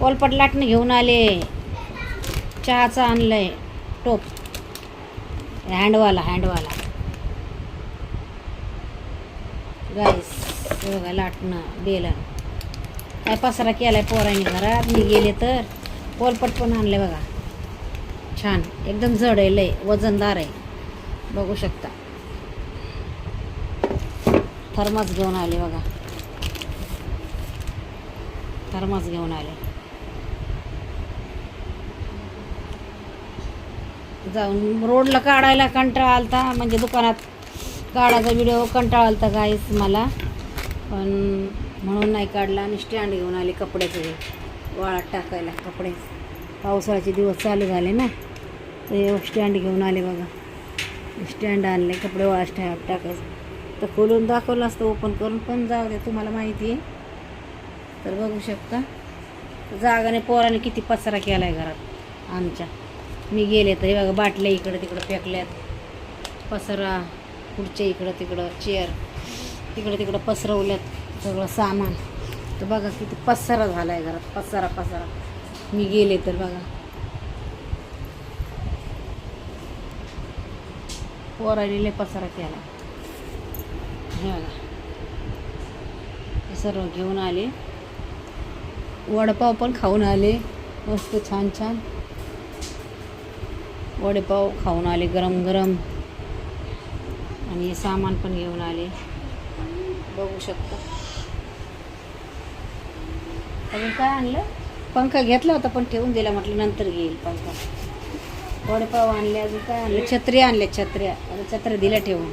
पोलपट लाटणं घेऊन आले. चहाचं आणलंय. टोप. हँडवाला हँडवाला. गाईस हे बघा लाटणं बेलन. काय पसारा केलाय पोरांनी घरात? मी गेले तर. पोलपट पण आणले बघा. छान. एकदम जड आहे लय. वजनदार आहे. बघू शकता. थर्मास घेऊन आले बघा. थर्मास घेऊन आले. जाऊन रोडला काढायला कंटाळा आलता म्हणजे दुकानात काढायचा व्हिडिओ कंटाळा आलता काहीच मला. पण म्हणून नाही काढला आणि स्टँड घेऊन आले कपड्याचं. वाळात टाकायला कपडे. पावसाळ्याचे दिवस चालू झाले ना तर स्टँड घेऊन आले बघा. स्टँड आणले कपडे वाळात ठा टाकायचं. तर खोलून दाखवलं असतं ओपन करून पण जाऊ दे तुम्हाला माहिती आहे. तर बघू शकता. जागाने पोराने किती पसारा केला आहे घरात आमच्या. मी गेले तर हे बघा बाटल्या इकडं तिकडं फेकल्यात. पसरा पुढच्या इकडं तिकडं चेअर तिकडं तिकडं पसरवल्यात सगळं सामान. तर बघा किती पसारा झाला आहे घरात. पसारा पसारा. मी गेले तर बघा. पोराने लय पसारा केला. हे बघा. हे सर्व घेऊन आले. वडापाव पण खाऊन आले. मस्त छान छान. वडेपाव खाऊन आले गरम गरम. आणि सामान पण घेऊन आले. बघू शकता. अजून काय आणलं? पंखा घेतला होता पण ठेवून दिला. म्हटलं नंतर घेईल पंखा. वडेपाव आणले अजून काय आणलं? छत्री आणल्या छत्र्या. आता छत्र्या दिल्या ठेवून.